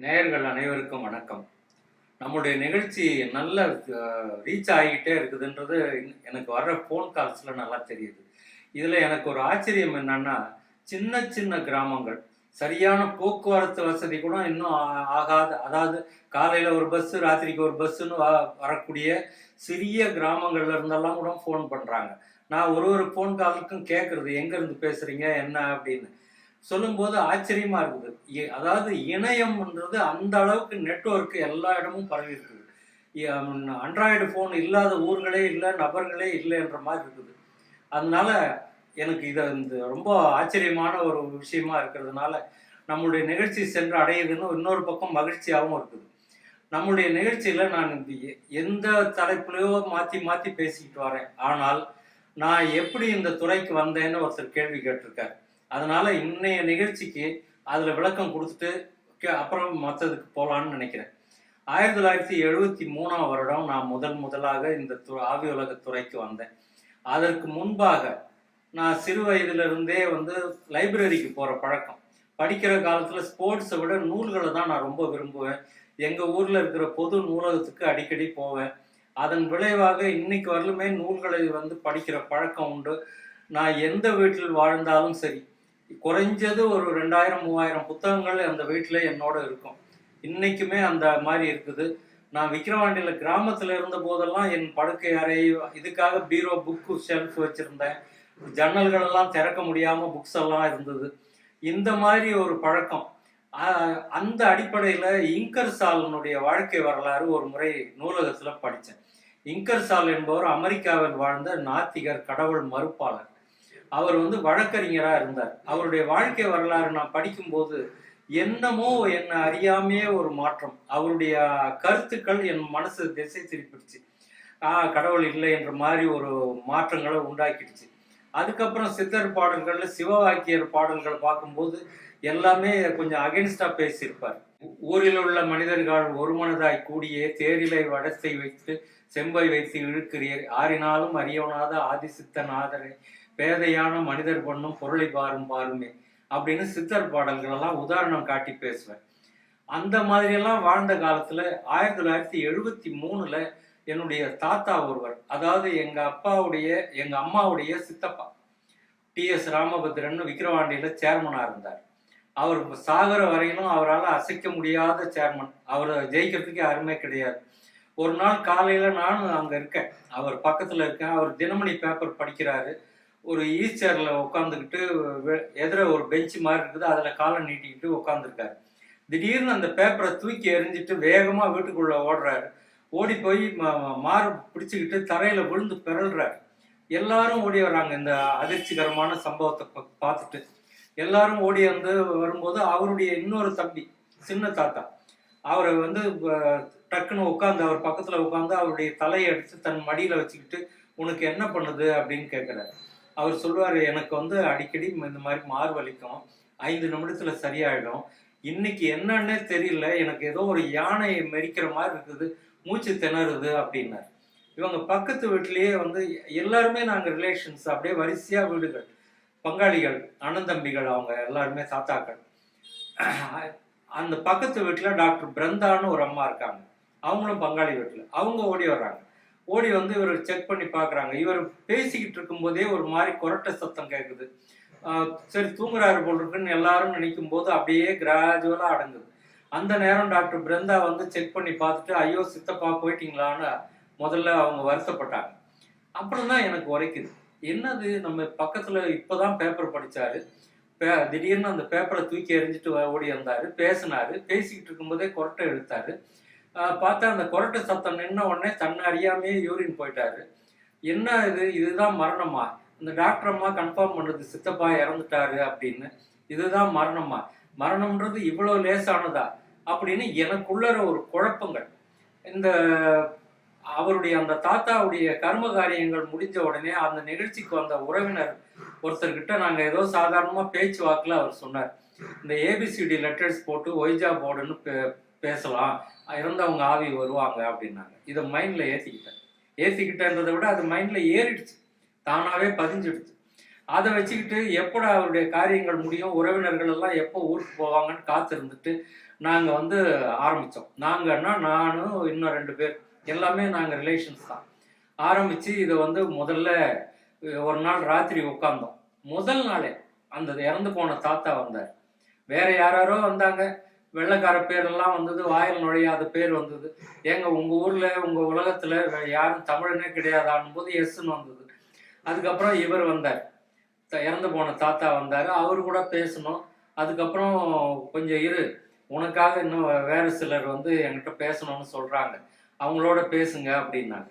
நேயர்கள் அனைவருக்கும் வணக்கம். நம்முடைய நிகழ்ச்சி நல்ல ரீச் ஆகிட்டே இருக்குதுன்றது எனக்கு வர்ற ஃபோன் கால்ஸில் நல்லா தெரியுது. இதில் எனக்கு ஒரு ஆச்சரியம் என்னன்னா சின்ன சின்ன கிராமங்கள் சரியான போக்குவரத்து வசதி கூட இன்னும் ஆகாது. அதாவது காலையில் ஒரு பஸ்ஸு ராத்திரிக்கு ஒரு பஸ்ஸுன்னு வ- வரக்கூடிய சிறிய கிராமங்கள்ல இருந்தெல்லாம் கூட ஃபோன் பண்ணுறாங்க நான் ஒரு ஒரு ஃபோன் காலுக்கும் கேட்குறது எங்கேருந்து பேசுகிறீங்க என்ன? அப்படின்னு. சொல்லும்போது ஆச்சரியமா இருக்குது இ- அதாவது இணையம்ன்றது அந்த அளவுக்கு நெட்ஒர்க் எல்லா இடமும் பரவி இருக்குது. ஆண்ட்ராய்டு ஃபோன் இல்லாத ஊர்களே இல்லை நபர்களே இல்லைன்ற மாதிரி இருக்குது. அதனால எனக்கு இதை இந்த ரொம்ப ஆச்சரியமான ஒரு விஷயமா இருக்கிறதுனால நம்மளுடைய நிகழ்ச்சி சென்று அடையுதுன்னு இன்னொரு பக்கம் மகிழ்ச்சியாகவும் இருக்குது. நம்முடைய நிகழ்ச்சியில் நான் எ- எந்த தலைப்புலையோ மாற்றி மாற்றி பேசிக்கிட்டு வரேன். ஆனால் நான் எப்படி இந்த துறைக்கு வந்தேன்னு ஒருத்தர் கேள்வி கேட்டிருக்காரு. அதனால இன்னைய நிகழ்ச்சிக்கு அதில் விளக்கம் கொடுத்துட்டு அப்புறம் மற்றதுக்கு போகலான்னு நினைக்கிறேன். ஆயிரத்தி தொள்ளாயிரத்தி எழுபத்தி மூணாம் வருடம் நான் முதல் முதலாக இந்த து ஆவி உலக துறைக்கு வந்தேன். அதற்கு முன்பாக நான் சிறு வயதிலிருந்தே வந்து லைப்ரரிக்கு போகிற பழக்கம். படிக்கிற காலத்தில் ஸ்போர்ட்ஸை விட நூல்களை தான் நான் ரொம்ப விரும்புவேன். எங்கள் ஊரில் இருக்கிற பொது நூலகத்துக்கு அடிக்கடி போவேன். அதன் விளைவாக இன்னைக்கு வரலுமே நூல்களை வந்து படிக்கிற பழக்கம் உண்டு. நான் எந்த வீட்டில் வாழ்ந்தாலும் சரி குறைஞ்சது ஒரு ரெண்டாயிரம் மூவாயிரம் புத்தகங்கள் அந்த வீட்டில் என்னோட இருக்கும். இன்னைக்குமே அந்த மாதிரி இருக்குது. நான் விக்கிரவாண்டியில் கிராமத்தில் இருந்த போதெல்லாம் என் படுக்கை அறை இதுக்காக பீரோ புக்கு ஷெல்ஃப் வச்சுருந்தேன். ஜன்னல்கள் எல்லாம் திறக்க முடியாமல் புக்ஸ் எல்லாம் இருந்தது. இந்த மாதிரி ஒரு பழக்கம். அந்த அடிப்படையில் இங்கர் சாலனுடைய வாழ்க்கை வரலாறு ஒரு முறை நூலகத்தில் படித்தேன் இங்கர் சால் என்பவர் அமெரிக்காவில் வாழ்ந்த நாத்திகர் கடவுள் மறுப்பாளர். அவர் வந்து வழக்கறிஞராக இருந்தார். அவருடைய வாழ்க்கை வரலாறு நான் படிக்கும்போது என்னமோ என்னை அறியாமையே ஒரு மாற்றம். அவருடைய கருத்துக்கள் என் மனசு திசை திருப்பிடுச்சு. ஆ கடவுள் இல்லை என்ற மாதிரி ஒரு மாற்றங்களை உண்டாக்கிடுச்சு. அதுக்கப்புறம் சித்தர் பாடல்கள்ல சிவவாக்கியர் பாடல்கள் பார்க்கும்போது எல்லாமே கொஞ்சம் அகென்ஸ்டா பேசியிருப்பார். ஊரில் உள்ள மனிதர்கள் ஒருமனதாய் கூடியே தேரிலை வடத்தை வைத்து செம்பை வைத்து இழுக்கிறீர். ஆறினாலும் அறியவனாத ஆதிசித்தன் ஆதரை பேதையான மனிதர் பண்ணும் பொருளை பாரும் பாருமே அப்படின்னு சித்தர் பாடல்கள் எல்லாம் உதாரணம் காட்டி பேசுவேன். அந்த மாதிரியெல்லாம் வாழ்ந்த காலத்துல ஆயிரத்தி தொள்ளாயிரத்தி எழுபத்தி மூணுல என்னுடைய தாத்தா ஒருவர் அதாவது எங்க அப்பாவுடைய எங்க அம்மாவுடைய சித்தப்பா டி எஸ் ராமபத்ரன் விக்கிரவாண்டியில சேர்மனா இருந்தார். அவர் சாகர வரையிலும் அவரால் அசைக்க முடியாத சேர்மன் அவர் ஜெயிக்கிறதுக்கு யாருமே கிடையாது. ஒரு நாள் காலையில நானும் அங்க இருக்கேன். அவர் பக்கத்துல இருக்கேன். அவர் தினமணி பேப்பர் படிக்கிறாரு. ஒரு ஈஸ்டரில் உட்காந்துக்கிட்டு எதிர ஒரு பெஞ்ச் மாதிரி இருக்குது. அதில் காலை நீட்டிக்கிட்டு உட்காந்துருக்காரு திடீர்னு அந்த பேப்பரை தூக்கி எறிஞ்சிட்டு வேகமாக வீட்டுக்குள்ளே ஓடுறாரு. ஓடி போய் மாறு பிடிச்சிக்கிட்டு தரையில் விழுந்து பிறல்றாரு. எல்லாரும் ஓடி வர்றாங்க இந்த அதிர்ச்சிகரமான சம்பவத்தை பார்த்துட்டு. எல்லாரும் ஓடி வந்து வரும்போது அவருடைய இன்னொரு தம்பி சின்ன தாத்தா அவரை வந்து டக்குன்னு உட்காந்து அவர் பக்கத்தில் உட்காந்து அவருடைய தலையை எடுத்து தன் மடியில் வச்சுக்கிட்டு உனக்கு என்ன பண்ணுது? அப்படின்னு கேட்குறாரு அவர் சொல்லுவார் எனக்கு வந்து அடிக்கடி இந்த மாதிரி மார் வலிக்கும். ஐந்து நிமிடத்தில் சரியாயிடும். இன்னைக்கு என்னன்னே தெரியல. எனக்கு ஏதோ ஒரு யானையை மெரிக்கிற மாதிரி இருக்குது. மூச்சு திணறுது அப்படின்னார். இவங்க பக்கத்து வீட்டிலேயே வந்து எல்லாருமே நாங்கள் ரிலேஷன்ஸ் அப்படியே வரிசையாக வீடுகள். பங்காளிகள் அண்ணன் தம்பிகள் அவங்க எல்லாருமே தாத்தாக்கள். அந்த பக்கத்து வீட்டில் டாக்டர் பிருந்தான்னு ஒரு அம்மா இருக்காங்க. அவங்களும் பங்காளி வீட்டில். அவங்க ஓடி வர்றாங்க. ஓடி வந்து இவர் செக் பண்ணி பார்க்குறாங்க. இவர் பேசிக்கிட்டு இருக்கும்போதே ஒரு மாதிரி கொரட்டை சத்தம் கேட்குது சரி தூங்குறாரு போல் இருக்குன்னு எல்லாரும் நினைக்கும் போது அப்படியே கிராஜுவலாக அடங்குது. அந்த நேரம் டாக்டர் பிருந்தா வந்து செக் பண்ணி பார்த்துட்டு ஐயோ சித்தப்பா போயிட்டீங்களான்னு முதல்ல அவங்க வருத்தப்பட்டாங்க. அப்புறம் தான் எனக்கு உரைக்குது. என்னது? நம்ம பக்கத்தில் இப்போ தான் பேப்பர் படித்தாரு பே- திடீர்னு அந்த பேப்பரை தூக்கி எறிஞ்சிட்டு ஓடி வந்தார். பேசினாரு. பேசிக்கிட்டு இருக்கும்போதே கொரட்டை எடுத்தாரு. பார்த்தா அந்த கொரட்டை சத்தம் நின்ன உடனே தன்னை அறியாமையே யூரின் போயிட்டாரு. என்ன இது? இதுதான் மரணமா? இந்த டாக்டர் அம்மா கன்ஃபார்ம் பண்ணுறது சித்தப்பா இறந்துட்டாரு அப்படின்னு. இதுதான் மரணமா? மரணம்ன்றது இவ்வளோ லேசானதா? அப்படின்னு எனக்குள்ளற ஒரு குழப்பங்கள். இந்த அவருடைய அந்த தாத்தாவுடைய கர்ம காரியங்கள் முடிஞ்ச உடனே அந்த நிகழ்ச்சிக்கு வந்த உறவினர் ஒருத்தர்கிட்ட நாங்கள் ஏதோ சாதாரணமாக பேச்சு வாக்கில் அவர் சொன்னார். இந்த ஏபிசிடி லெட்டர்ஸ் போட்டு ஒய்ஜா போர்டுன்னு பே- பேசலாம். இறந்தவங்க ஆவி வருவாங்க அப்படின்னாங்க. இதை மைண்டில் ஏற்றிக்கிட்டேன் ஏற்றிக்கிட்டேன்றதை விட அது மைண்டில் ஏறிடுச்சு. தானாவே பதிஞ்சிடுச்சு. அதை வச்சுக்கிட்டு எப்படா அவருடைய காரியங்கள் முடியும் உறவினர்கள் எல்லாம் எப்போ ஊருக்கு போவாங்கன்னு காத்திருந்துட்டு நாங்கள் வந்து ஆரம்பித்தோம் நாங்கன்னா நானும் இன்னும் ரெண்டு பேர். எல்லாமே நாங்கள் ரிலேஷன்ஸ் தான். ஆரம்பித்து இதை வந்து முதல்ல ஒரு நாள் ராத்திரி உட்காந்தோம் முதல் நாளே அந்த இறந்து போன தாத்தா வந்தார். வேற யாராரோ வந்தாங்க. வெள்ளைக்கார பேரெல்லாம் வந்தது வாயில் நுழையாத பேர் வந்தது. ஏங்க உங்க ஊர்ல உங்க உலகத்துல யாரும் தமிழனே கிடையாதான்னும் போது எஸ்ன்னு வந்தது. அதுக்கப்புறம் இவர் வந்தார். த- இறந்து போன தாத்தா வந்தார். அவர் கூட பேசணும். அதுக்கப்புறம் கொஞ்சம் இரு. உனக்காக இன்னும் வேறு சிலர் வந்து என்கிட்ட பேசணும்னு சொல்கிறாங்க அவங்களோட பேசுங்க அப்படின்னாங்க.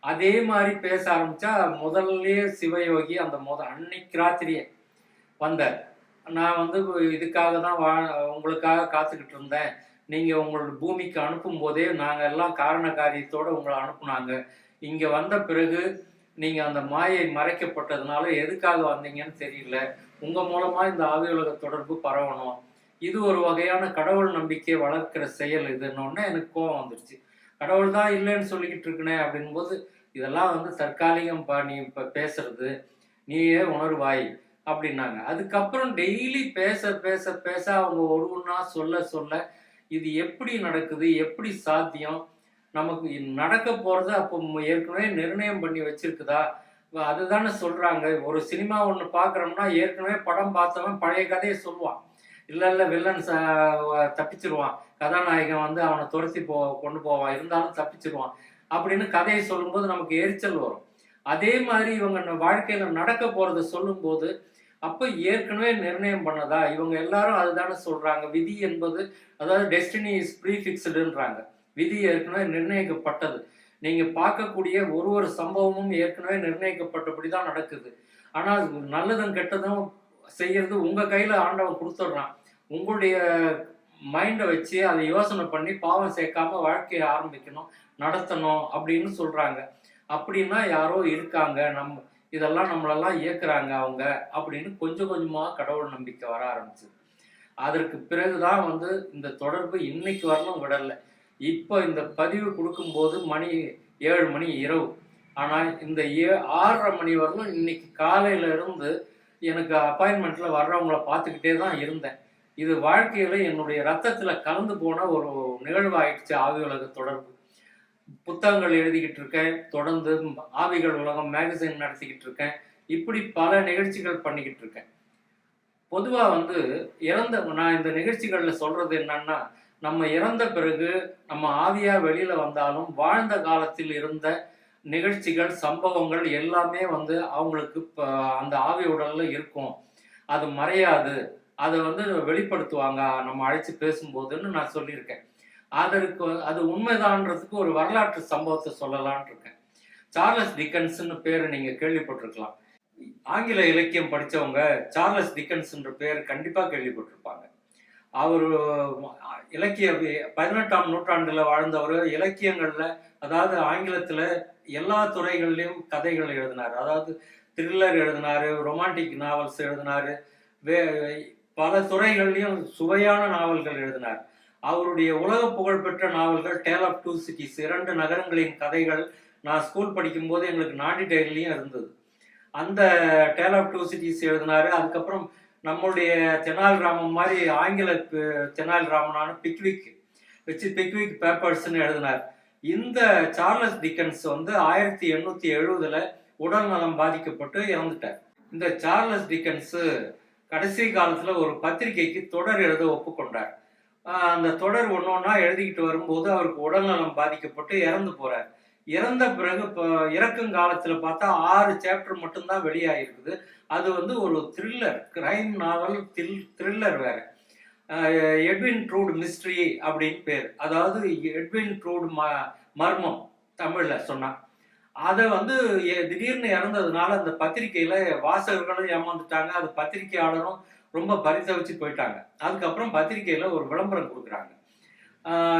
அதே மாதிரி பேச ஆரம்பித்தா முதல்லயே சிவயோகி அந்த முத அன்னைக்கு ராத்திரியே வந்தார். நான் வந்து இதுக்காக தான் வா உங்களுக்காக காத்துக்கிட்டு இருந்தேன். நீங்கள் உங்களோட பூமிக்கு அனுப்பும் போதே நாங்கள் எல்லாம் காரண காரியத்தோடு உங்களை அனுப்புனாங்க. இங்கே வந்த பிறகு நீங்கள் அந்த மாயை மறைக்கப்பட்டதுனால எதுக்காக வந்தீங்கன்னு தெரியல. உங்கள் மூலமாக இந்த ஆவி உலக தொடர்பு பரவணும். இது ஒரு வகையான கடவுள் நம்பிக்கையை வளர்க்கிற செயல் இதுன்னொன்னே எனக்கு கோவம் வந்துருச்சு. கடவுள் தான் இல்லைன்னு சொல்லிக்கிட்டு இருக்கனே அப்படின்போது இதெல்லாம் வந்து தற்காலிகம் பா நீ இப்போ பேசுறது. நீயே உணர்வாய். அப்படின்னாங்க. அதுக்கப்புறம் டெய்லி பேச பேச பேச அவங்க ஒரு ஒன்றா சொல்ல சொல்ல இது எப்படி நடக்குது எப்படி சாத்தியம்? நமக்கு நடக்க போகிறது அப்போ ஏற்கனவே நிர்ணயம் பண்ணி வச்சிருக்குதா? அதுதானே சொல்கிறாங்க ஒரு சினிமா ஒன்று பார்க்குறோம்னா ஏற்கனவே படம் பார்த்தவன் பழைய கதையை சொல்லுவான். இல்லை இல்லை வில்லன் ச தப்பிச்சிருவான். கதாநாயகன் வந்து அவனை துரத்தி போ கொண்டு போவான். இருந்தாலும் தப்பிச்சிருவான். அப்படின்னு கதையை சொல்லும்போது நமக்கு எரிச்சல் வரும். அதே மாதிரி இவங்க வாழ்க்கையில் நடக்க போகிறத சொல்லும்போது அப்போ ஏற்கனவே நிர்ணயம் பண்ணதா? இவங்க எல்லாரும் அதுதானே சொல்றாங்க. விதி என்பது அதாவது டெஸ்டினி இஸ் ப்ரீஃபிக்ஸ்டுன்றாங்க விதி ஏற்கனவே நிர்ணயிக்கப்பட்டது. நீங்க பார்க்கக்கூடிய ஒரு ஒரு சம்பவமும் ஏற்கனவே நிர்ணயிக்கப்பட்டபடி தான் நடக்குது. ஆனா நல்லதும் கெட்டதும் செய்யறது உங்க கையில ஆண்டவன் கொடுத்துட்றான். உங்களுடைய மைண்டை வச்சு அதை யோசனை பண்ணி பாவம் சேர்க்காம வாழ்க்கையை ஆரம்பிக்கணும் நடத்தணும் அப்படின்னு சொல்றாங்க. அப்படின்னா யாரோ இருக்காங்க. நம்ம இதெல்லாம் நம்மளெல்லாம் இயக்குறாங்க அவங்க அப்படின்னு கொஞ்சம் கொஞ்சமாக கடவுள் நம்பிக்கை வர ஆரம்பிச்சு அதற்கு பிறகுதான் வந்து இந்த தொடர்பு இன்னைக்கு வரலும் விடலை. இப்போ இந்த பதிவு கொடுக்கும்போது மணி ஏழு மணி இரவு. ஆனால் இந்த ஏ ஆறரை மணி வரலும் இன்னைக்கு காலையில இருந்து எனக்கு அப்பாயின்மெண்ட்ல வர்றவங்கள பார்த்துக்கிட்டே தான் இருந்தேன். இது வாழ்க்கையில என்னுடைய ரத்தத்துல கலந்து போன ஒரு நிகழ்வாயிடுச்சு ஆவி தொடர்பு. புத்தகங்கள் எழுதிக்கிட்டு இருக்கேன் தொடர்ந்து ஆவிகள் உலகம் மேகசின் நடத்திக்கிட்டு இருக்கேன் இப்படி பல நிகழ்ச்சிகள் பண்ணிக்கிட்டு இருக்கேன் பொதுவாக வந்து இறந்த நான் இந்த நிகழ்ச்சிகளில் சொல்றது என்னன்னா நம்ம இறந்த பிறகு நம்ம ஆவியா வெளியில வந்தாலும் வாழ்ந்த காலத்தில் இருந்த நிகழ்ச்சிகள் சம்பவங்கள் எல்லாமே வந்து அவங்களுக்கு அந்த ஆவி உடல்ல இருக்கும். அது மறையாது. அதை வந்து வெளிப்படுத்துவாங்க. நம்ம அழைச்சு பேசும்போதுன்னு நான் சொல்லியிருக்கேன். அதற்கு அது உண்மைதான்றதுக்கு ஒரு வரலாற்று சம்பவத்தை சொல்லலான் இருக்கேன். சார்லஸ் டிக்கன்ஸ்னு பேரை நீங்க கேள்விப்பட்டிருக்கலாம். ஆங்கில இலக்கியம் படிச்சவங்க சார்லஸ் டிக்கன்ஸ்ன்ற பேர் கண்டிப்பாக கேள்விப்பட்டிருப்பாங்க. அவர் இலக்கிய பதினெட்டாம் நூற்றாண்டில் வாழ்ந்தவர். இலக்கியங்களில் அதாவது ஆங்கிலத்தில் எல்லா துறைகள்லையும் கதைகள் எழுதினார். அதாவது த்ரில்லர் எழுதினாரு ரொமான்டிக் நாவல்ஸ் எழுதினாரு வே பல துறைகள்லையும் சுவையான நாவல்கள் எழுதினார். அவருடைய உலக புகழ்பெற்ற நாவல்கள் டேல் ஆஃப் டூ சிட்டிஸ் இரண்டு நகரங்களின் கதைகள் நான் ஸ்கூல் படிக்கும்போது எங்களுக்கு நாடி டைரிலையும் இருந்தது. அந்த டேல் ஆஃப் டூ சிட்டிஸ் எழுதினாரு. அதுக்கப்புறம் நம்மளுடைய தெனால் ராமன் மாதிரி ஆங்கில தெனால் ராமனான பிக்விக் வச்சு பிக்விக் பேப்பர்ஸ்னு எழுதினார். இந்த சார்லஸ் டிக்கன்ஸ் வந்து ஆயிரத்தி எண்ணூத்தி எழுபதுல உடல் நலம் பாதிக்கப்பட்டு இறந்துட்டார். இந்த சார்லஸ் டிக்கன்ஸ் கடைசி காலத்துல ஒரு பத்திரிகைக்கு தொடர் எழுத ஒப்புக்கொண்டார். அந்த தொடர் ஒன்று ஒன்றா எழுதிக்கிட்டு வரும்போது அவருக்கு உடல்நலம் பாதிக்கப்பட்டு இறந்து போகிறார் இறந்த பிறகு இப்போ இறக்கும் காலத்தில் பார்த்தா ஆறு சாப்டர் மட்டும்தான் வெளியாகிருக்குது. அது வந்து ஒரு thriller crime novel thrill thriller வேற. எட்வின் ட்ரூட் மிஸ்ட்ரி அப்படின்னு பேர். அதாவது எட்வின் ட்ரூட் ம மர்மம் தமிழில் சொன்னான் அதை வந்து திடீர்னு இறந்ததுனால அந்த பத்திரிகையில் வாசகர்களும் ஏமாந்துட்டாங்க. அது பத்திரிகையாளரும் ரொம்ப பரிதவிச்சு போயிட்டாங்க. அதுக்கப்புறம் பத்திரிக்கையில ஒரு விளம்பரம் கொடுக்குறாங்க.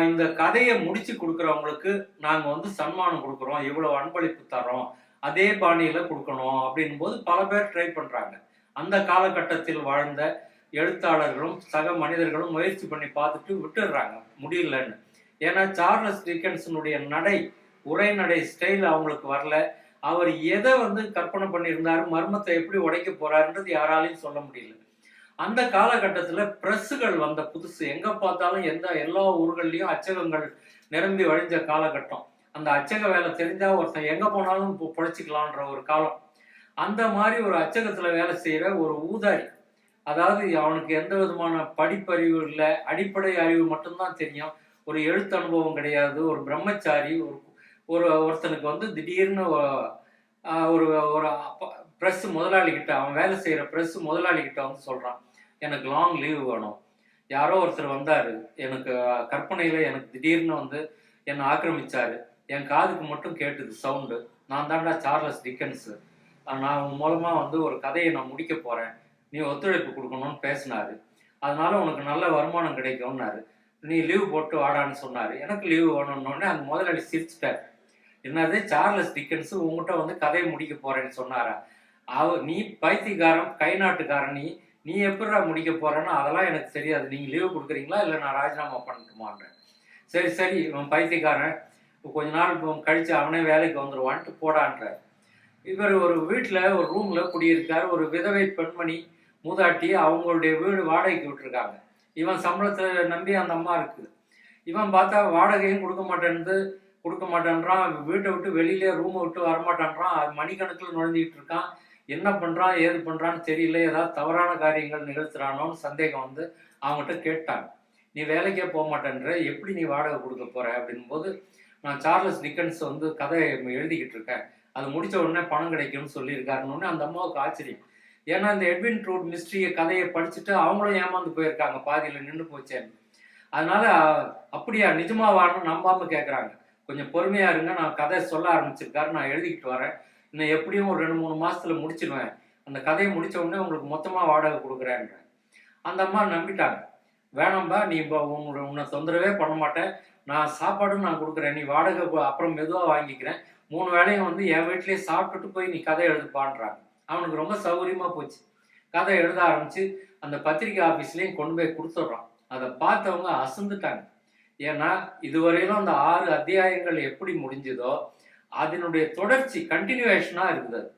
இந்த கதையை முடிச்சு கொடுக்குறவங்களுக்கு நாங்க வந்து சன்மானம் கொடுக்குறோம் இவ்வளவு அன்பளிப்பு தரோம் அதே பாணியில கொடுக்கணும் அப்படின் போது பல பேர் ட்ரை பண்றாங்க. அந்த காலகட்டத்தில் வாழ்ந்த எழுத்தாளர்களும் சக மனிதர்களும் முயற்சி பண்ணி பார்த்துட்டு விட்டுடுறாங்க. முடியலன்னு. ஏன்னா சார்லஸ் டிக்கன்ஸனுடைய நடை உரைநடை ஸ்டைல் அவங்களுக்கு வரல. அவர் எதை வந்து கற்பனை பண்ணியிருந்தாரு மர்மத்தை எப்படி உடைக்க போறாருன்றது யாராலையும் சொல்ல முடியல. அந்த காலகட்டத்தில் ப்ரெஸ்ஸுகள் வந்த புதுசு. எங்கே பார்த்தாலும் எந்த எல்லா ஊர்கள்லேயும் அச்சகங்கள் நிரம்பி வழிஞ்ச காலகட்டம். அந்த அச்சக வேலை தெரிஞ்சா ஒருத்தன் எங்கே போனாலும் பொழைச்சிக்கலான்ற பிழைச்சிக்கலான்ற ஒரு காலம். அந்த மாதிரி ஒரு அச்சகத்தில் வேலை செய்கிற ஒரு ஊதாரி. அதாவது அவனுக்கு எந்த விதமான படிப்பறிவு இல்லை. அடிப்படை அறிவு மட்டும்தான் தெரியும். ஒரு எழுத்து அனுபவம் கிடையாது. ஒரு பிரம்மச்சாரி ஒரு ஒரு ஒருத்தனுக்கு வந்து திடீர்னு ஒரு ஒரு ப்ரெஸ் முதலாளிகிட்ட அவன் வேலை செய்கிற ப்ரெஸ் முதலாளிகிட்ட வந்து சொல்கிறான் எனக்கு லாங் லீவ் வேணும். யாரோ ஒருத்தர் வந்தார். எனக்கு கற்பனையில் எனக்கு திடீர்னு வந்து என்னை ஆக்கிரமிச்சாரு. என் காதுக்கு மட்டும் கேட்டுது சவுண்டு நான் தாண்டா சார்லஸ் டிக்கன்ஸு நான் உன் மூலமாக வந்து ஒரு கதையை நான் முடிக்க போகிறேன் நீ ஒத்துழைப்பு கொடுக்கணும்னு பேசினாரு. அதனால உனக்கு நல்ல வருமானம் கிடைக்கும்னாரு. நீ லீவ் போட்டு வாடான்னு சொன்னார். எனக்கு லீவு வேணும்னோடனே அந்த முதலாளி சிரிச்சிட்டார். என்னது? சார்லஸ் டிக்கன்ஸ் உங்ககிட்ட வந்து கதையை முடிக்க போகிறேன்னு சொன்னாரா? அவ நீ பைத்தியக்காரன் கை நாட்டுக்காரன் நீ நீ எப்படிடா முடிக்க போறேன்னா அதெல்லாம் எனக்கு தெரியாது. நீங்க லீவு கொடுக்குறீங்களா? இல்லை நான் ராஜினாமா பண்ணட்டுமான்றேன் சரி சரி இவன் பைத்தியக்காரன். கொஞ்ச நாள் கழித்து கழிச்சு அவனே வேலைக்கு வந்துடுவான்ட்டு போடான்றார். இவர் ஒரு வீட்டில் ஒரு ரூமில் குடியிருக்கார். ஒரு விதவை பெண்மணி மூதாட்டி அவங்களுடைய வீடு வாடகைக்கு விட்டுருக்காங்க. இவன் சம்பளத்தை நம்பி அந்த அம்மா இருக்குது இவன் பார்த்தா வாடகையும் கொடுக்க மாட்டேன்னு கொடுக்க மாட்டேன்றான். வீட்டை விட்டு வெளியிலே ரூமை விட்டு வரமாட்டேன்றான். அது மணிக்கணக்கில் நுழைஞ்சிக்கிட்டு இருக்கான். என்ன பண்ணுறான் ஏது பண்ணுறான்னு தெரியல ஏதாவது தவறான காரியங்கள் நிகழ்த்துறானோன்னு சந்தேகம் வந்து அவங்ககிட்ட கேட்டாங்க. நீ வேலைக்கே போக மாட்டேன்ற எப்படி நீ வாடகை கொடுக்க போற அப்படின்போது நான் சார்லஸ் டிக்கன்ஸ் வந்து கதை எழுதிக்கிட்டு இருக்கேன். அது முடிச்ச உடனே பணம் கிடைக்கும்னு சொல்லியிருக்காருன்னு அந்த அம்மாவுக்கு ஆச்சரியம். ஏன்னா இந்த எட்வின் ட்ரூட் மிஸ்ட்ரிய கதையை படிச்சுட்டு அவங்களும் ஏமாந்து போயிருக்காங்க பாதியில் நின்று போச்சேன்னு. அதனால அப்படியா நிஜமாவான்னு நம்பாம கேட்குறாங்க கொஞ்சம் பொறுமையா இருங்க நான் கதை சொல்ல ஆரம்பிச்சிருக்காரு நான் எழுதிக்கிட்டு வரேன். இன்னும் எப்படியும் ஒரு ரெண்டு மூணு மாசத்துல முடிச்சிடுவேன் அந்த கதையை முடிச்ச உடனே உங்களுக்கு மொத்தமா வாடகை கொடுக்குறேன்ற அந்த அம்மா நம்பிட்டாங்க. வேணாம்பா நீ இப்போ உன்னோட உன்னை தொந்தரவே பண்ண மாட்டேன். நான் சாப்பாடும் நான் கொடுக்குறேன். நீ வாடகை அப்புறம் மெதுவாக வாங்கிக்கிறேன். மூணு வேளையும் வந்து என் வீட்லேயே சாப்பிட்டுட்டு போய் நீ கதை எழுதுப்பான்றாங்க. அவனுக்கு ரொம்ப சௌகரியமா போச்சு. கதை எழுத ஆரம்பிச்சு அந்த பத்திரிக்கை ஆஃபீஸ்லேயும் கொண்டு போய் கொடுத்துட்றான். அதை பார்த்தவங்க அசந்துட்டாங்க. ஏன்னா இதுவரையிலும் அந்த ஆறு அத்தியாயங்கள் எப்படி முடிஞ்சதோ அதனுடைய தொடர்ச்சி கண்டினியூவேஷனாக இருக்குது அது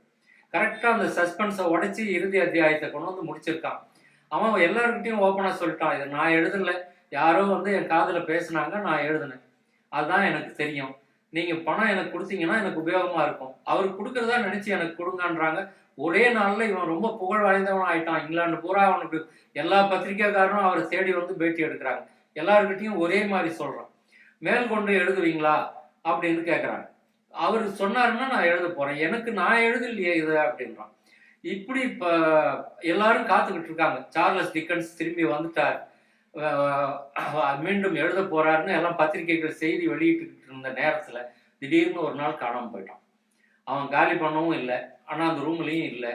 கரெக்டாக அந்த சஸ்பென்ஸை உடைச்சி இறுதி அத்தியாயத்தை கொண்டு வந்து முடிச்சிருக்கான். அவன் எல்லாருக்கிட்டையும் ஓப்பனாக சொல்லிட்டான். இதை நான் எழுதல. யாரோ வந்து என் காதில் பேசுனாங்க நான் எழுதினேன். அதுதான் எனக்கு தெரியும். நீங்கள் பணம் எனக்கு கொடுத்தீங்கன்னா எனக்கு உபயோகமாக இருக்கும். அவர் கொடுக்குறதா நினச்சி எனக்கு கொடுங்கன்றாங்க. ஒரே நாளில் இவன் ரொம்ப புகழ் வாய்ந்தவன் ஆயிட்டான். இங்கிலாந்து பூரா அவனுக்கு எல்லா பத்திரிக்கைக்காரனும் அவரை தேடி வந்து பேட்டி எடுக்கிறாங்க. எல்லாருக்கிட்டையும் ஒரே மாதிரி சொல்கிறான் மேல் கொண்டு எழுதுவீங்களா? அப்படின்னு கேட்குறாங்க அவர் சொன்னாருன்னா நான் எழுத போகிறேன் எனக்கு நான் எழுதலையே இது அப்படின்றான். இப்படி இப்போ எல்லாரும் காத்துக்கிட்டு இருக்காங்க. சார்லஸ் டிக்கன்ஸ் திரும்பி வந்துட்டார். மீண்டும் எழுத போறாருன்னு எல்லாம் பத்திரிகைகள் செய்தி வெளியிட்டு இருந்த நேரத்தில் திடீர்னு ஒரு நாள் காணாமல் போயிட்டான். அவன் காலி பண்ணவும் இல்லை. ஆனால் அந்த ரூம்லேயும் இல்லை.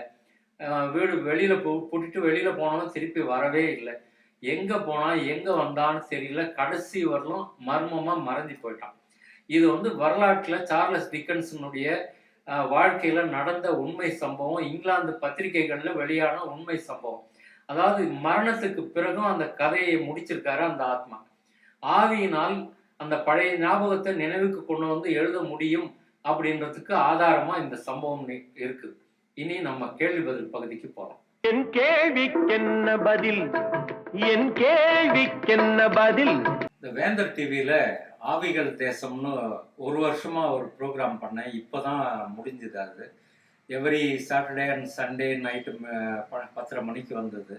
வீடு வெளியில் போ பூட்டிட்டு வெளியில் போனவன் திருப்பி வரவே இல்லை. எங்கே போனான்? எங்கே வந்தான்னு தெரியல. கடைசி வரலும் மர்மமாக மறைஞ்சு போயிட்டான். இது வந்து வரலாற்றில் சார்லஸ் டிக்கன்ஸனுடைய அஹ், வாழ்க்கையில நடந்த உண்மை சம்பவம் இங்கிலாந்து பத்திரிகைகள்ல வெளியான உண்மை சம்பவம். அதாவது மரணத்துக்கு பிறகும் அந்த கதையை முடிச்சிருக்காரு அந்த ஆத்மா. ஆவியினால் அந்த பழைய ஞாபகத்தை நினைவுக்கு கொண்டு வந்து எழுத முடியும் அப்படின்றதுக்கு ஆதாரமா இந்த சம்பவம் இருக்குது. இனி நம்ம கேள்வி பதில் பகுதிக்கு போறோம் என் கேள்விக்கென்ன பதில்? என் கேள்விக்கென்ன பதில்? இந்த வேந்தர் டிவியில ஆவிகள் தேசம்னு ஒரு வருஷமா ஒரு ப்ரோக்ராம் பண்ணேன். இப்போதான் முடிஞ்சுது அது. Every Saturday and Sunday night பத்தரை மணிக்கு வந்தது.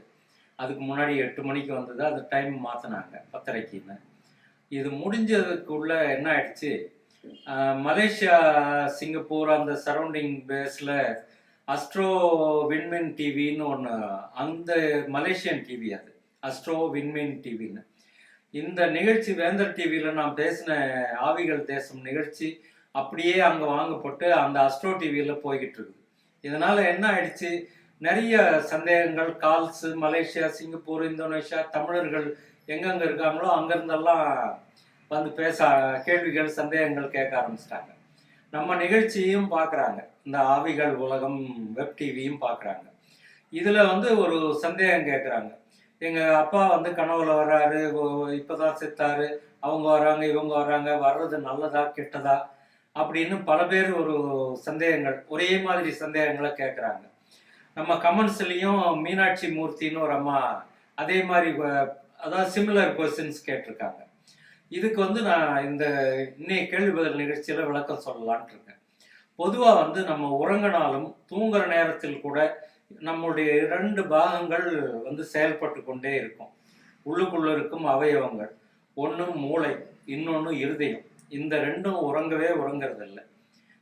அதுக்கு முன்னாடி எட்டு மணிக்கு வந்தது. அது டைம் மாற்றினாங்க பத்தரைக்குன்னு. இது முடிஞ்சதுக்குள்ள என்ன ஆயிடுச்சு? மலேசியா சிங்கப்பூர் அந்த சரௌண்டிங் பேஸில் அஸ்ட்ரோ விண்மின் டிவின்னு ஒன்று அந்த மலேசியன் டிவி அது. அஸ்ட்ரோ விண்மின் டிவின்னு இந்த நிகழ்ச்சி வேந்தர் டிவியில் நான் பேசின ஆவிகள் தேசம் நிகழ்ச்சி அப்படியே அங்கே வாங்கப்பட்டு அந்த அஸ்ட்ரோ டிவியில் போய்கிட்டு இருக்குது. இதனால் என்ன ஆயிடுச்சு? நிறைய சந்தேகங்கள் கால்ஸு மலேசியா சிங்கப்பூர் இந்தோனேஷியா தமிழர்கள் எங்கெங்கே இருக்காங்களோ அங்கேருந்தெல்லாம் வந்து பேச கேள்விகள் சந்தேகங்கள் கேட்க ஆரம்பிச்சிட்டாங்க. நம்ம நிகழ்ச்சியும் பார்க்குறாங்க. இந்த ஆவிகள் உலகம் வெப் டிவியும் பார்க்குறாங்க. இதில் வந்து ஒரு சந்தேகம் கேட்குறாங்க. எங்கள் அப்பா வந்து கனவுல வர்றாரு ஓ- இப்பதான் செத்தாரு அவங்க வர்றாங்க இவங்க வர்றாங்க வர்றது நல்லதா கெட்டதா அப்படின்னு பல பேர் ஒரு சந்தேகங்கள் ஒரே மாதிரி சந்தேகங்களை கேட்குறாங்க நம்ம கமெண்ட்ஸ்லயும் மீனாட்சி மூர்த்தின்னு ஒரு அம்மா அதே மாதிரி அதாவது சிமிலர் கொஸ்டின்ஸ் கேட்டிருக்காங்க. இதுக்கு வந்து நான் இந்த இன்னைய கேள்வி பதில் நிகழ்ச்சியில விளக்கம் சொல்லலான் இருக்கேன். பொதுவாக வந்து நம்ம உறங்கினாலும் தூங்குற நேரத்தில் கூட நம்முடைய இரண்டு பாகங்கள் வந்து செயல்பட்டு கொண்டே இருக்கும். உள்ளுக்குள்ள இருக்கும் அவயவங்கள். ஒன்று மூளை இன்னொன்று இருதயம். இந்த ரெண்டும் உறங்கவே உறங்குறதில்ல.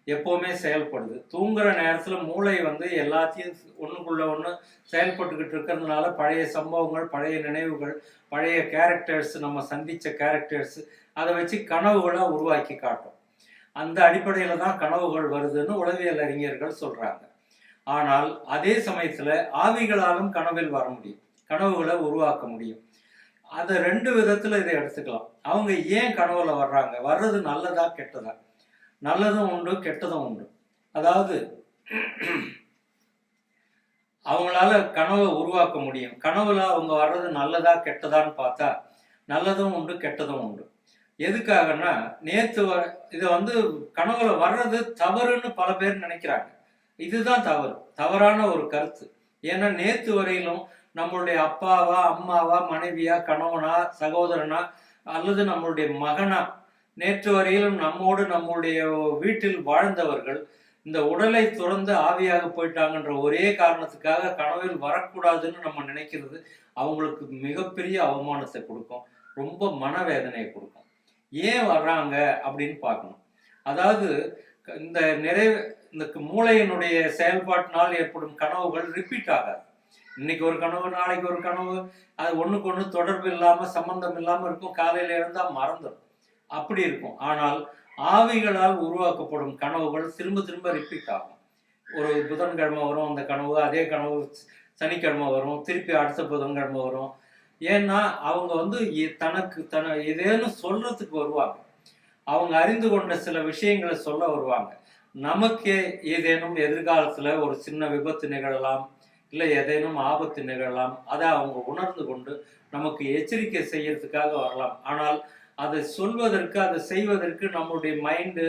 இல்லை செயல்படுது. தூங்குற நேரத்தில் மூளை வந்து எல்லாத்தையும் ஒன்றுக்குள்ள ஒன்று செயல்பட்டுக்கிட்டு இருக்கிறதுனால பழைய சம்பவங்கள் பழைய நினைவுகள் பழைய கேரக்டர்ஸ் நம்ம சந்தித்த கேரக்டர்ஸ் அதை வச்சு கனவுகளை உருவாக்கி காட்டும். அந்த அடிப்படையில் தான் கனவுகள் வருதுன்னு உளவியல் அறிஞர்கள் சொல்கிறாங்க ஆனால் அதே சமயத்துல ஆவிகளாலும் கனவில் வர முடியும். கனவுகளை உருவாக்க முடியும். அதை ரெண்டு விதத்துல இதை எடுத்துக்கலாம். அவங்க ஏன் கனவுல வர்றாங்க? வர்றது நல்லதா கெட்டதா? நல்லதும் உண்டு கெட்டதும் உண்டு. அதாவது அவங்களால கனவை உருவாக்க முடியும். கனவுல அவங்க வர்றது நல்லதா கெட்டதான்னு பார்த்தா நல்லதும் உண்டு கெட்டதும் உண்டு. எதுக்காகன்னா நேத்து வ இதை வந்து கனவுல வர்றது தவறுன்னு பல பேர் நினைக்கிறாங்க. இதுதான் தவறு. தவறான ஒரு கருத்து. ஏன்னா நேத்து வரையிலும் நம்மளுடைய அப்பாவா அம்மாவா மனைவியா கணவனா சகோதரனா அல்லது நம்மளுடைய மகனா நேற்று வரையிலும் நம்மோடு நம்முடைய வீட்டில் வாழ்ந்தவர்கள் இந்த உடலை துறந்து ஆவியாக போயிட்டாங்கன்ற ஒரே காரணத்துக்காக கனவில் வரக்கூடாதுன்னு நம்ம நினைக்கிறது அவங்களுக்கு மிகப்பெரிய அவமானத்தை கொடுக்கும். ரொம்ப மனவேதனையை கொடுக்கும். ஏன் வர்றாங்க அப்படின்னு பார்க்கணும். அதாவது இந்த நிறைவு இந்த மூளையினுடைய செயல்பாட்டினால் ஏற்படும் கனவுகள் ரிப்பீட் ஆகாது. இன்னைக்கு ஒரு கனவு நாளைக்கு ஒரு கனவு அது ஒன்றுக்கு ஒன்று தொடர்பு இல்லாமல் சம்பந்தம் இல்லாமல் இருக்கும். காலையில் இருந்தால் மறந்துடும். அப்படி இருக்கும். ஆனால் ஆவிகளால் உருவாக்கப்படும் கனவுகள் திரும்ப திரும்ப ரிப்பீட் ஆகும். ஒரு புதன்கிழமை வரும் அந்த கனவு அதே கனவு சனிக்கிழமை வரும் திருப்பி அடுத்த புதன்கிழமை வரும். ஏன்னா அவங்க வந்து தனக்கு தன ஏதேனும் சொல்றதுக்கு வருவாங்க. அவங்க அறிந்து கொண்ட சில விஷயங்களை சொல்ல வருவாங்க. நமக்கே ஏதேனும் எதிர்காலத்துல ஒரு சின்ன விபத்து நிகழலாம் இல்லை ஏதேனும் ஆபத்து நிகழலாம் அதை அவங்க உணர்ந்து கொண்டு நமக்கு எச்சரிக்கை செய்யறதுக்காக வரலாம். ஆனால் அதை சொல்வதற்கு அதை செய்வதற்கு நம்மளுடைய மைண்டு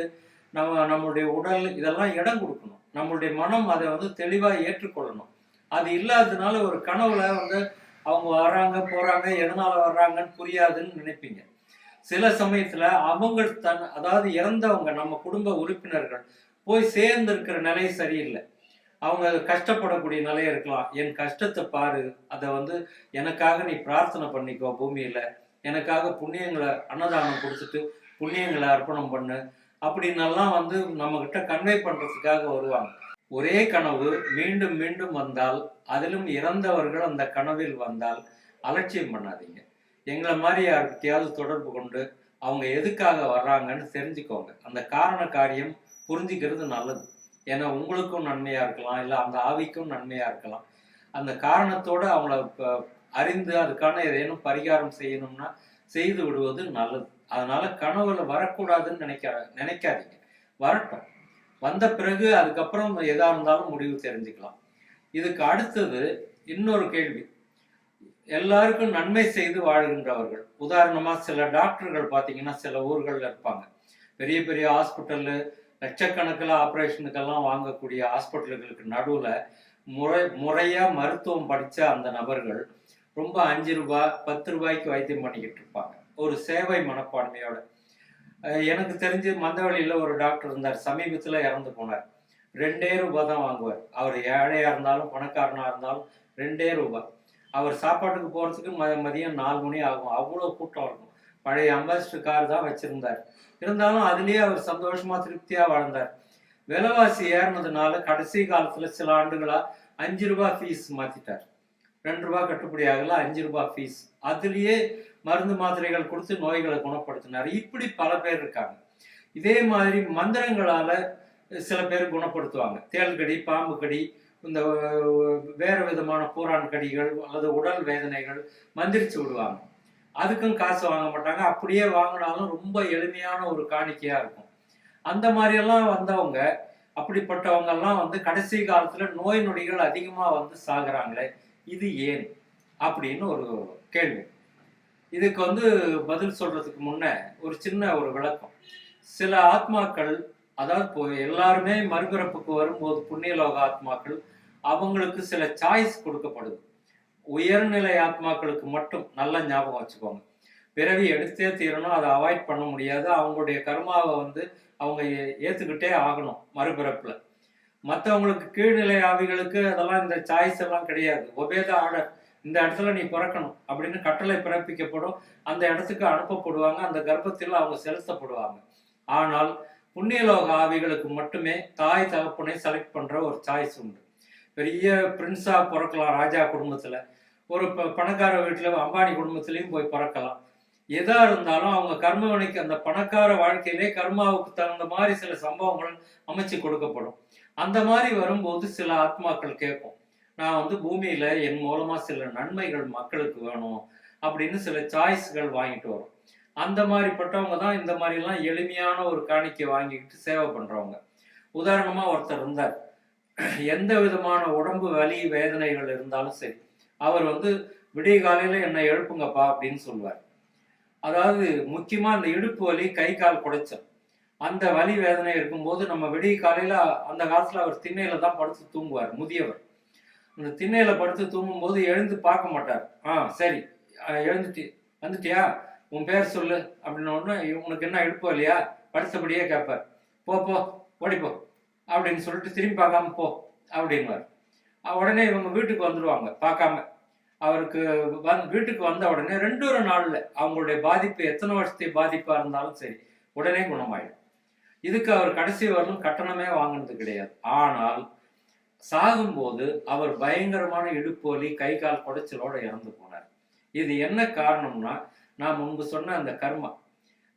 நம்ம நம்மளுடைய உடல் இதெல்லாம் இடம் கொடுக்கணும். நம்மளுடைய மனம் அதை வந்து தெளிவாக ஏற்றுக்கொள்ளணும். அது இல்லாததுனால ஒரு கனவுல வந்து அவங்க வர்றாங்க போறாங்க எதனால வர்றாங்கன்னு புரியாதுன்னு நினைப்பீங்க. சில சமயத்துல அவங்க தன் அதாவது இறந்தவங்க நம்ம குடும்ப உறுப்பினர்கள் போய் சேர்ந்துருக்கிற நிலை சரியில்லை. அவங்க கஷ்டப்படக்கூடிய நிலை இருக்கலாம். என் கஷ்டத்தை பாரு. அதை வந்து எனக்காக நீ பிரார்த்தனை பண்ணிக்கோ பூமியில். எனக்காக புண்ணியங்களை அன்னதானம் கொடுத்துட்டு புண்ணியங்களை அர்ப்பணம் பண்ணு அப்படின்னெல்லாம் வந்து நம்மக்கிட்ட கன்வே பண்ணுறதுக்காக வருவாங்க. ஒரே கனவு மீண்டும் மீண்டும் வந்தால் அதிலும் இறந்தவர்கள் அந்த கனவில் வந்தால் அலட்சியம் பண்ணாதீங்க. எங்களை மாதிரி யாருக்கிட்டையாவது தொடர்பு கொண்டு அவங்க எதுக்காக வர்றாங்கன்னு தெரிஞ்சுக்கோங்க. அந்த காரண காரியம் புரிஞ்சுக்கிறது நல்லது. ஏன்னா உங்களுக்கும் நன்மையா இருக்கலாம் இல்லை அந்த ஆவிக்கும் நன்மையா இருக்கலாம். அந்த காரணத்தோட அவங்கள அறிந்து அதுக்கான ஏதேனும் பரிகாரம் செய்யணும்னா செய்து விடுவது நல்லது. அதனால கனவுல வரக்கூடாதுன்னு நினைக்க நினைக்காதீங்க. வரட்டும். வந்த பிறகு அதுக்கப்புறம் எதா இருந்தாலும் முடிவு தெரிஞ்சுக்கலாம். இதுக்கு அடுத்தது இன்னொரு கேள்வி. எல்லாருக்கும் நன்மை செய்து வாழ்கின்றவர்கள். உதாரணமா சில டாக்டர்கள் பார்த்தீங்கன்னா சில ஊர்களில் இருப்பாங்க. பெரிய பெரிய ஹாஸ்பிட்டல்லு லட்சக்கணக்கில் ஆப்ரேஷனுக்கெல்லாம் வாங்கக்கூடிய ஹாஸ்பிட்டல்களுக்கு நடுவில் முறை முறையாக மருத்துவம் படித்த அந்த நபர்கள் ரொம்ப அஞ்சு ரூபாய் பத்து ரூபாய்க்கு வைத்தியம் பண்ணிக்கிட்டு இருப்பாங்க. ஒரு சேவை மனப்பான்மையோட. எனக்கு தெரிஞ்சு மந்தவெளியில் ஒரு டாக்டர் இருந்தார். சமீபத்தில் இறந்து போனார். ரெண்டே ரூபாய் தான் வாங்குவார். அவர் ஏழையாக இருந்தாலும் பணக்காரனாக இருந்தாலும் ரெண்டே ரூபாய் அவர் சாப்பாட்டுக்கு போகிறதுக்கு ம மதியம் நாலு மணி ஆகும். அவ்வளோ கூட்டம் இருக்கும். பழைய அம்பாசிடர் கார் தான் வச்சுருந்தார். இருந்தாலும் அதுலேயே அவர் சந்தோஷமா திருப்தியா வாழ்ந்தார். விலைவாசி ஏறினதுனால கடைசி காலத்துல சில ஆண்டுகளா அஞ்சு ரூபாய் ஃபீஸ் மாத்திட்டார். ரெண்டு ரூபாய் கட்டுப்படி ஆகல அஞ்சு ரூபாய் ஃபீஸ் அதுலேயே மருந்து மாத்திரைகள் கொடுத்து நோய்களை குணப்படுத்தினார். இப்படி பல பேர் இருக்காங்க. இதே மாதிரி மந்திரங்களால சில பேர் குணப்படுத்துவாங்க. தேள் கடி பாம்பு கடி இந்த வேறு விதமான பூரான் கடிகள் அல்லது உடல் வேதனைகள் மந்திரிச்சு விடுவாங்க. அதுக்கும் காசு வாங்க மாட்டாங்க. அப்படியே வாங்கினாலும் ரொம்ப எளிமையான ஒரு காணிக்கையா இருக்கும். அந்த மாதிரி எல்லாம் வந்தவங்க அப்படிப்பட்டவங்க எல்லாம் வந்து கடைசி காலத்துல நோய் நொடிகள் அதிகமா வந்து சாகுறாங்களே இது ஏன்? அப்படின்னு ஒரு கேள்வி. இதுக்கு வந்து பதில் சொல்றதுக்கு முன்ன ஒரு சின்ன ஒரு விளக்கம். சில ஆத்மாக்கள் அதாவது எல்லாருமே மறுபிறப்புக்கு வரும்போது புண்ணியலோக ஆத்மாக்கள் அவங்களுக்கு சில சாய்ஸ் கொடுக்கப்படுது. உயர்நிலை ஆத்மாக்களுக்கு மட்டும் நல்ல ஞாபகம் வச்சுக்கோங்க. பிறவி எடுத்தே தீரணும் அதை அவாய்ட் பண்ண முடியாது. அவங்களுடைய கர்மாவை வந்து அவங்க ஏ- ஆகணும் மறுபிறப்பில். மற்றவங்களுக்கு கீழ்நிலை ஆவிகளுக்கு அதெல்லாம் இந்த சாய்ஸ் எல்லாம் கிடையாது. ஒபேத ஆர்டர் இந்த இடத்துல நீ பிறக்கணும் அப்படின்னு கட்டளை பிறப்பிக்கப்படும். அந்த இடத்துக்கு அனுப்பப்படுவாங்க அந்த கர்ப்பத்தில் அவங்க செலுத்தப்படுவாங்க. ஆனால் புண்ணியலோக ஆவிகளுக்கு மட்டுமே தாய் தகப்பனை செலக்ட் பண்ணுற ஒரு சாய்ஸ் உண்டு. பெரிய பிரின்ஸாக பிறக்கலாம் ராஜா குடும்பத்தில். ஒரு ப- பணக்கார வீட்டில் அம்பானி குடும்பத்திலையும் போய் பிறக்கலாம். எதா இருந்தாலும் அவங்க கர்மவனைக்கு அந்த பணக்கார வாழ்க்கையிலே கர்மாவுக்கு தகுந்த மாதிரி சில சம்பவங்கள் அமைச்சு கொடுக்கப்படும். அந்த மாதிரி வரும்போது சில ஆத்மாக்கள் கேட்கும். நான் வந்து பூமியில என் மூலமா சில நன்மைகள் மக்களுக்கு வேணும் அப்படின்னு சில சாய்ஸ்கள் வாங்கிட்டு வரும். அந்த மாதிரிப்பட்டவங்க தான் இந்த மாதிரிலாம் எளிமையான ஒரு காணிக்கை வாங்கிக்கிட்டு சேவை பண்றவங்க. உதாரணமா ஒருத்தர் இருந்தார். எந்த விதமான உடம்பு வலி வேதனைகள் இருந்தாலும் சரி. அவர் வந்து விடிய காலையில என்னை எழுப்புங்கப்பா அப்படின்னு சொல்லுவார். அதாவது முக்கியமா அந்த இடுப்பு வலி கை கால் குடைச்சல். அந்த வலி வேதனை இருக்கும்போது நம்ம விடிய காலையில அந்த காலத்துல அவர் திண்ணையில தான் படுத்து தூங்குவார் முதியவர். அந்த திண்ணையில படுத்து தூங்கும்போது எழுந்து பார்க்க மாட்டார். ஆ சரி எழுந்துட்டி எழுந்துட்டு வந்துட்டியா? உன் பேர் சொல்லு அப்படின்னு உடனே உனக்கு என்ன இடுப்பு இல்லையா படுத்தபடியே கேட்பார். போ போ ஓடிப்போ அப்படின்னு சொல்லிட்டு திரும்பி பார்க்காம போ அப்படின்வார் உடனே இவங்க வீட்டுக்கு வந்துடுவாங்க பார்க்காம. அவருக்கு வந் வீட்டுக்கு வந்த உடனே ரெண்டு ஒரு நாளில் அவங்களுடைய பாதிப்பு எத்தனை வருஷத்தை பாதிப்பாக இருந்தாலும் சரி உடனே குணமாயிடும். இதுக்கு அவர் கடைசி வரலும் கட்டணமே வாங்கினது கிடையாது. ஆனால் சாகும்போது அவர் பயங்கரமான இடுப்பு வலி கை கால் குடைச்சலோடு இறந்து போனார். இது என்ன காரணம்னா நான் முன்பு சொன்ன அந்த கர்மா.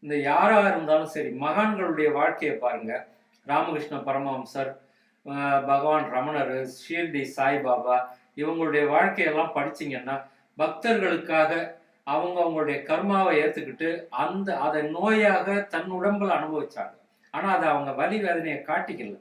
இந்த யாராக இருந்தாலும் சரி மகான்களுடைய வாழ்க்கையை பாருங்க. ராமகிருஷ்ண பரமஹம்சர் பகவான் ரமணர் ஷீர்டி சாய்பாபா இவங்களுடைய வாழ்க்கையெல்லாம் படிச்சீங்கன்னா பக்தர்களுக்காக அவங்க அவங்களுடைய கர்மாவை ஏத்துக்கிட்டு அந்த அதை நோயாக தன் உடம்புல அனுபவிச்சாங்க. ஆனா அதை அவங்க வலி வேதனையை காட்டிக்கல.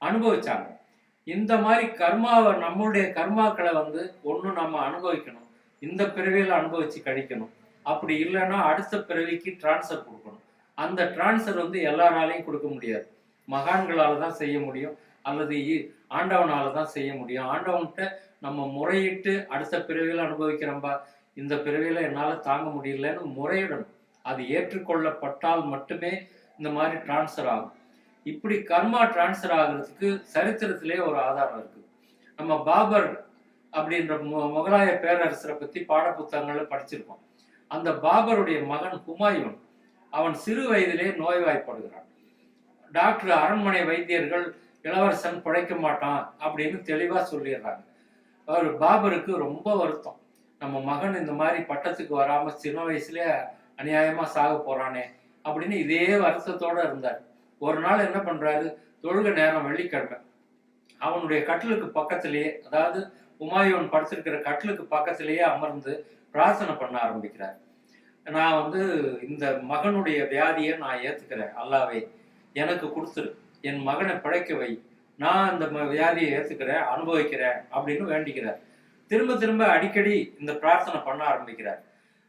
அனுபவிச்சாங்க. இந்த மாதிரி கர்மாவை நம்மளுடைய கர்மாக்களை வந்து ஒன்று நம்ம அனுபவிக்கணும். இந்த பிறவியில அனுபவிச்சு கழிக்கணும். அப்படி இல்லைன்னா அடுத்த பிறவிக்கு டிரான்ஸ்ஃபர் கொடுக்கணும். அந்த டிரான்ஸ்ஃபர் வந்து எல்லாராலையும் கொடுக்க முடியாது. மகான்களால தான் செய்ய முடியும். அல்லது இ- ஆண்டவனால தான் செய்ய முடியும். ஆண்டவன்கிட்ட நம்ம முறையிட்டு அடுத்த பிறவியில் அனுபவிக்கிறோம்பா இந்த பிறவியில் என்னால் தாங்க முடியலன்னு முறையிடணும். அது ஏற்றுக்கொள்ளப்பட்டால் மட்டுமே இந்த மாதிரி டிரான்ஸ்ஃபர் ஆகும். இப்படி கர்மா டிரான்ஸ்ஃபர் ஆகுறதுக்கு சரித்திரத்திலே ஒரு ஆதாரம் இருக்கு. நம்ம பாபர் அப்படின்ற மு- முகலாய பேரரசரை பத்தி பாடப்புத்தகங்கள்ல படிச்சிருப்போம். அந்த பாபருடைய மகன் ஹுமாயூன் அவன் சிறு வயதிலே நோய்வாய்ப்படுகிறான். டாக்டர் அரண்மனை வைத்தியர்கள் இளவரசன் பிழைக்க மாட்டான் அப்படின்னு தெளிவா சொல்லிடுறாங்க. அவர் பாபருக்கு ரொம்ப வருத்தம். நம்ம மகன் இந்த மாதிரி பட்டத்துக்கு வராம சின்ன வயசுலயே அநியாயமா சாக போறானே அப்படின்னு இதே வருத்தத்தோட இருந்தார். ஒரு நாள் என்ன பண்றாரு? தொழுக நேரம் வெள்ளிக்கிழமை. அவனுடைய கட்டிலுக்கு பக்கத்திலேயே அதாவது உமாயோன் படுத்திருக்கிற கட்டிலுக்கு பக்கத்திலேயே அமர்ந்து பிரார்த்தனை பண்ண ஆரம்பிக்கிறார். நான் வந்து இந்த மகனுடைய வியாதியை நான் ஏத்துக்கிறேன். அல்லாவே எனக்கு கொடுத்துரு. என் மகனை பிழைக்க வை. நான் அந்த ம- வியாதியை ஏத்துக்கிறேன் அனுபவிக்கிறேன் அப்படின்னு வேண்டிக்கிறார். திரும்ப திரும்ப அடிக்கடி இந்த பிரார்த்தனை பண்ண ஆரம்பிக்கிறார்.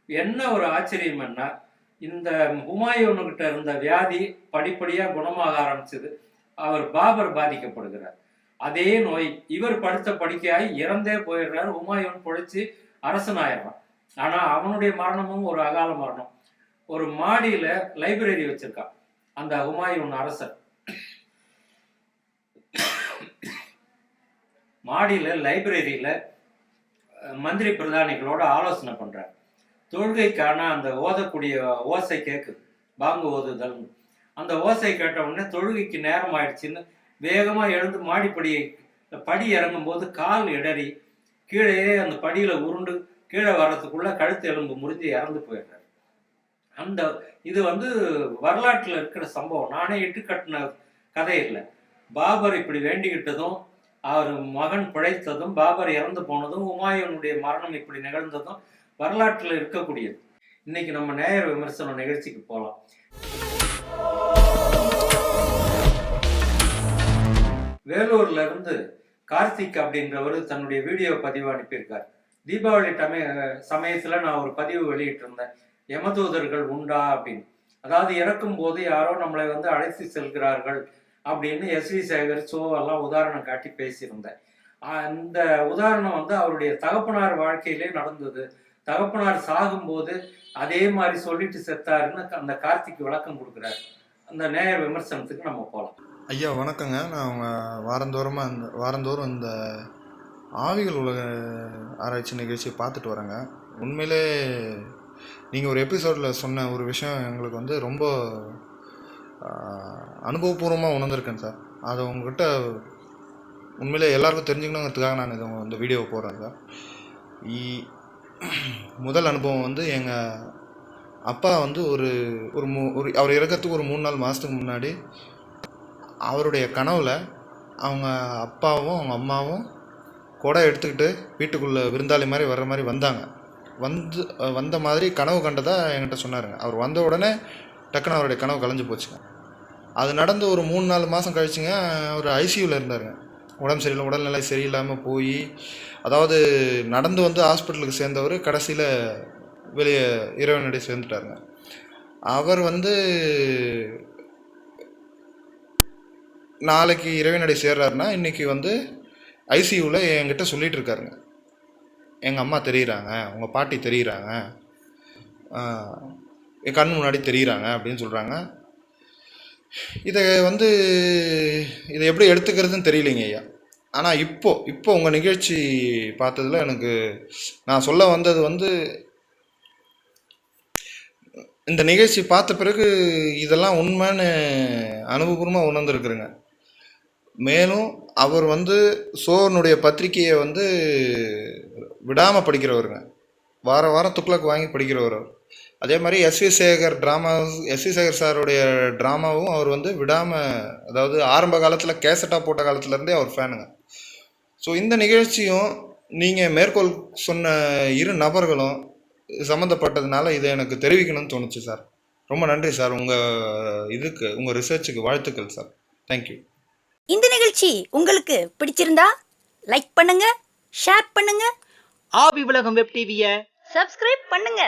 என்ன ஒரு ஆச்சரியம் என்ன இந்த ஹுமாயூனுக்கிட்ட இருந்த வியாதி படிப்படியா குணமாக ஆரம்பிச்சது. அவர் பாபர் பாதிக்கப்படுகிறார். அதே நோய் இவர் படுத்த படுக்கையாய் இறந்தே போயிடுறாரு. ஹுமாயூன் பொழைச்சு அரசனாயிடுறான். ஆனா அவனுடைய மரணமும் ஒரு அகால மரணம். ஒரு மாடியில லைப்ரரி வச்சிருக்கான். அந்த ஹுமாயூன் அரசர். மாடியில் லைப்ரரியில் மந்திரி பிரதானிகளோட ஆலோசனை பண்ணுறார் தொழுகைக்கான அந்த ஓதக்கூடிய ஓசை கேட்குது பாங்கு ஓதுதல். அந்த ஓசை கேட்ட உடனே தொழுகைக்கு நேரம் ஆயிடுச்சுன்னு வேகமாக எழுந்து மாடிப்படியை படி இறங்கும்போது கால் இடறி கீழே அந்த படியில் உருண்டு கீழே வர்றதுக்குள்ளே கழுத்து எலும்பு முறிஞ்சு இறந்து போயிடுறாரு. அந்த இது வந்து வரலாற்றில் இருக்கிற சம்பவம். நானே இட்டு கட்டின கதை இல்லை. பாபர் இப்படி வேண்டிக்கிட்டதும் அவர் மகன் பிழைத்ததும் பாபர் இறந்து போனதும் உமாயூனுடைய மரணம் இப்படி நிகழ்ந்ததும் வரலாற்றில் இருக்கக்கூடியது. இன்னைக்கு நம்ம நேயர் விமர்சன நிகழ்ச்சிக்கு போகலாம் வேலூர்ல இருந்து கார்த்திக் அப்படின்றவர் தன்னுடைய வீடியோ பதிவு அனுப்பியிருக்கார். தீபாவளி டமே சமயத்துல நான் ஒரு பதிவு வெளியிட்டிருந்தேன். யமதூதர்கள் உண்டா அப்படின்னு. அதாவது இறக்கும் போது யாரோ நம்மளை வந்து அழைத்து செல்கிறார்கள். அப்படின்னு எஸ் வி சேகர் சோ எல்லாம் உதாரணம் காட்டி பேசியிருந்தேன் அந்த உதாரணம் வந்து அவருடைய தகப்பனார் வாழ்க்கையிலே நடந்தது. தகப்பனார் சாகும்போது அதே மாதிரி சொல்லிட்டு செத்தாருன்னு அந்த கார்த்திக் விளக்கம் கொடுக்குறாரு. அந்த நேய விமர்சனத்துக்கு நம்ம போகலாம் ஐயா வணக்கங்க. நான் அவங்க வாரந்தோறமாக இந்த வாரந்தோறும் இந்த ஆவிகள் உலக ஆராய்ச்சி நிகழ்ச்சியை பார்த்துட்டு வரேங்க. உண்மையிலே நீங்கள் ஒரு எபிசோடில் சொன்ன ஒரு விஷயம் எங்களுக்கு வந்து ரொம்ப அனுபவபூர்வமாக உணர்ந்திருக்கேன் சார். அதை உங்கள்கிட்ட உண்மையிலே எல்லாருக்கும் தெரிஞ்சுக்கணுங்கிறதுக்காக நான் இதை இந்த வீடியோவை போடுறேன் சார். இ- முதல் அனுபவம் வந்து எங்கள் அப்பா வந்து ஒரு ஒரு மூ ஒரு அவர் இறக்கறதுக்கு ஒரு மூணு நாலு மாதத்துக்கு முன்னாடி அவருடைய கனவில் அவங்க அப்பாவும் அவங்க அம்மாவும் கொடை எடுத்துக்கிட்டு வீட்டுக்குள்ளே விருந்தாளி மாதிரி வர்ற மாதிரி வந்தாங்க. வந்து வந்த மாதிரி கனவு கண்டதாக என்கிட்ட சொன்னாருங்க. அவர் வந்த உடனே டக்குன்னு அவருடைய கனவு கலைஞ்சு போச்சுங்க. அது நடந்து ஒரு மூணு நாலு மாதம் கழிச்சுங்க அவர் ஐசியூவில் இருந்தாருங்க. உடம்பு சரியில்லை உடல்நிலை சரியில்லாமல் போய் அதாவது நடந்து வந்து ஹாஸ்பிட்டலுக்கு சேர்ந்தவர் கடைசியில் வெளியே இறைவனடி சேர்ந்துட்டாருங்க. அவர் வந்து நாளைக்கு இறைவனடி சேர்றாருன்னா இன்றைக்கி வந்து ஐசியூவில் என்கிட்ட சொல்லிகிட்டு இருக்காருங்க எங்கள் அம்மா தெரியுறாங்க உங்கள் பாட்டி தெரியுறாங்க என் கண் முன்னாடி தெரியுறாங்க அப்படின்னு சொல்கிறாங்க இதை வந்து இதை எப்படி எடுத்துக்கிறதுன்னு தெரியலைங்க ஐயா. ஆனால் இப்போ இப்போ உங்கள் நிகழ்ச்சி பார்த்ததுல எனக்கு நான் சொல்ல வந்தது வந்து இந்த நிகழ்ச்சி பார்த்த பிறகு இதெல்லாம் உண்மைன்னு அனுபவபூர்வமாக உணர்ந்துருக்குறேங்க. மேலும் அவர் வந்து சோனுடைய பத்திரிக்கையை வந்து விடாமல் படிக்கிறவருங்க. வார வாரம் துக்ளக் வாங்கி படிக்கிறவர் அவர். அதே மாதிரி S V Sekhar drama S V Sekhar சாருடைய ட்ராமாவும் அவர் வந்து விடாமல் அதாவது ஆரம்ப காலத்தில் கேசட்டாக போட்ட காலத்துலேருந்தே அவர் ஃபேனுங்க ஸோ இந்த நிகழ்ச்சியும் நீங்கள் மேற்கோள் சொன்ன இரு நபர்களும் சம்மந்தப்பட்டதுனால இதை எனக்கு தெரிவிக்கணும்னு தோணுச்சு சார் ரொம்ப நன்றி சார் உங்கள் இதுக்கு உங்கள் ரிசர்ச்சுக்கு வாழ்த்துக்கள் சார் தேங்க்யூ இந்த நிகழ்ச்சி உங்களுக்கு பிடிச்சிருந்தா லைக் பண்ணுங்க ஷேர் பண்ணுங்க. ஆவி உலகம் வெப் டிவியை சப்ஸ்கிரைப் பண்ணுங்க.